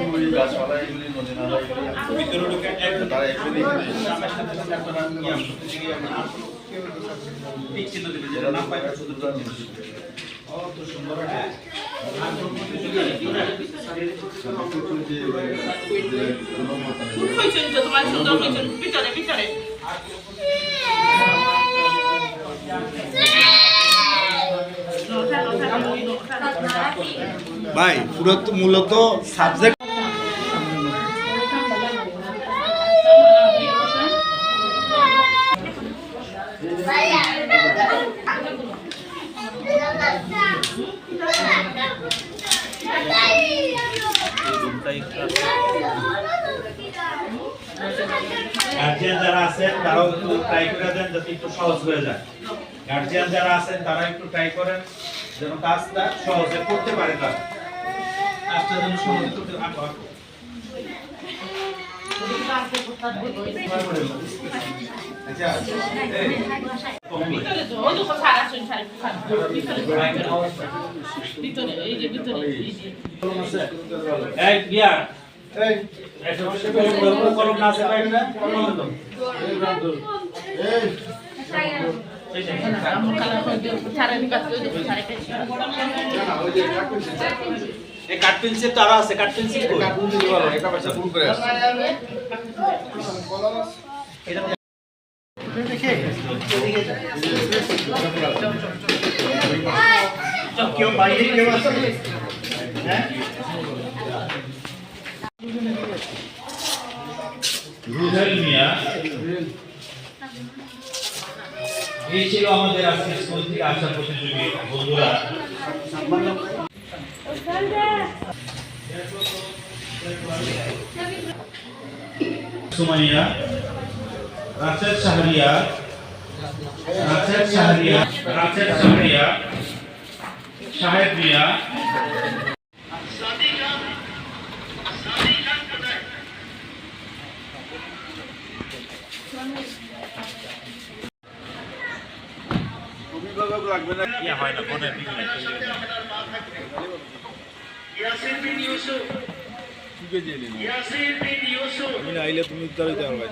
এগুলি গাছপালা এগুলি নদী নালা এগুলি তারা এগুলি খুব হয়েছে তো তোমার সুন্দর হয়েছে পিছনে পিছনে ভাই, পুরো মূলত সাবজেক্ট গার্জিয়ান যারা আছেন, তারাও একটু ট্রাই করে দেন যাতে একটু সহজ হয়ে যায়। গার্জিয়ান যারা আছেন, তারা একটু ট্রাই করেন। যেন কাজটা সহজে করতে পারে তারা। কাজটা যেন সহজে করতে একটা কলম না আছে না? কলম দাও এই যে আমার কালার করে দিও সারা নিকাত ওই দেখো সারা পেয়েছি এই কাট পেন্সিল তো আরো আছে কাট পেন্সিল কই এটা কেউ বাইরে কেউ আছে হ্যাঁ রুহেল মিয়া এই ছিল আমাদের আজকে স্কুল থেকে আসা প্রতিযোগী বন্ধুরা সুমাইয়া রাশেদ শাহরিয়া রাশেদ শাহরিয়া রাশেদ শাহরিয়া সাহেব মিয়া অভিভাবক লাগবে আইলে তুমি উদ্ধার হইতে পারবে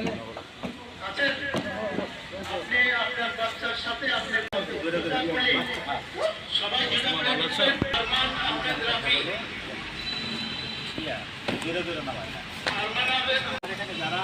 যারা